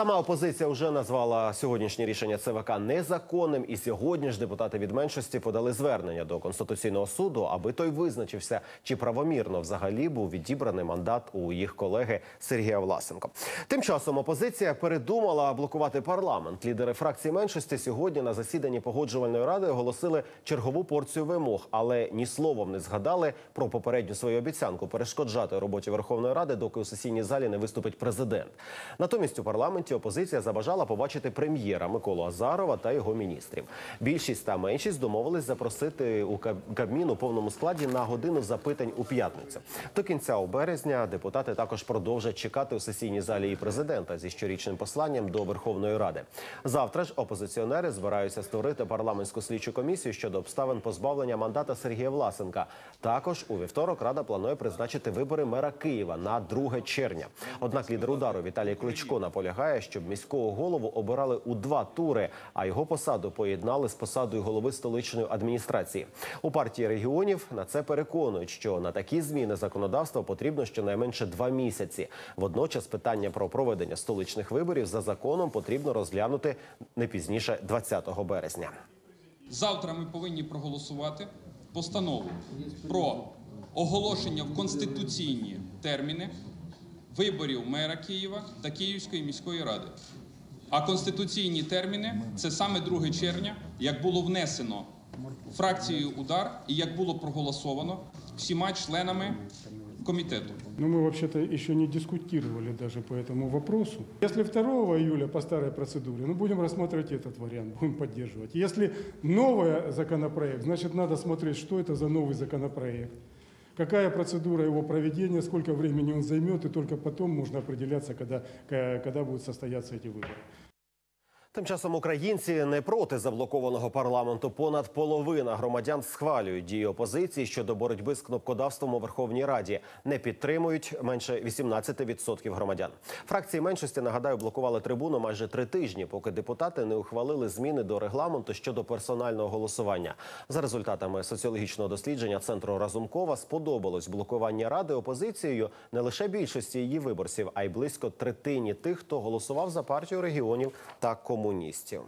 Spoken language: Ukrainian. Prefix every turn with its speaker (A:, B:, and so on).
A: Сама опозиція вже назвала сьогоднішнє рішення ЦВК незаконним, і сьогодні ж депутати від меншості подали звернення до конституційного суду, аби той визначився, чи правомірно взагалі був відібраний мандат у їх колеги Сергія Власенко. Тим часом опозиція передумала блокувати парламент. Лідери фракції меншості сьогодні на засіданні погоджувальної ради оголосили чергову порцію вимог, але ні словом не згадали про попередню свою обіцянку перешкоджати роботі Верховної Ради, доки у сесійній залі не виступить президент. Натомість у парламенті опозиція забажала побачити прем'єра Миколу Азарова та його міністрів. Більшість та меншість домовились запросити у Каб- Кабмін у повному складі на годину запитань у п'ятницю. До кінця у березня депутати також продовжать чекати у сесійній залі і президента зі щорічним посланням до Верховної Ради. Завтра ж опозиціонери збираються створити парламентську слідчу комісію щодо обставин позбавлення мандата Сергія Власенка. Також у вівторок Рада планує призначити вибори мера Києва на 2 червня. Однак лідер удару Віталій Кличко наполягає, щоб міського голову обирали у два тури, а його посаду поєднали з посадою голови столичної адміністрації. У партії регіонів на це переконують, що на такі зміни законодавства потрібно щонайменше два місяці. Водночас питання про проведення столичних виборів за законом потрібно розглянути не пізніше 20 березня.
B: Завтра ми повинні проголосувати постанову про оголошення в конституційні терміни виборів мера Києва та Київської міської ради. А конституційні терміни це саме 2 червня, як було внесено фракцією удар і як було проголосовано всіма членами комітету.
C: Но мы вообще-то еще не дискутировали даже по этому вопросу. Если 2 июля по старой процедуре, ну будем рассматривать этот вариант, будем поддерживать. Если новый законопроект, значит надо смотреть, что это за новый законопроект, какая процедура его проведения, сколько времени он займет, и только потом можно определяться, когда, ка- когда будут состояться эти выборы.
A: Тим часом українці не проти заблокованого парламенту. Понад половина громадян схвалюють дії опозиції щодо боротьби з кнопкодавством у Верховній Раді. Не підтримують менше 18% громадян. Фракції меншості нагадаю блокували трибуну майже три тижні, поки депутати не ухвалили зміни до регламенту щодо персонального голосування. За результатами соціологічного дослідження центру Разумкова сподобалось блокування ради опозицією не лише більшості її виборців, а й близько третині тих, хто голосував за партію регіонів та комуністів.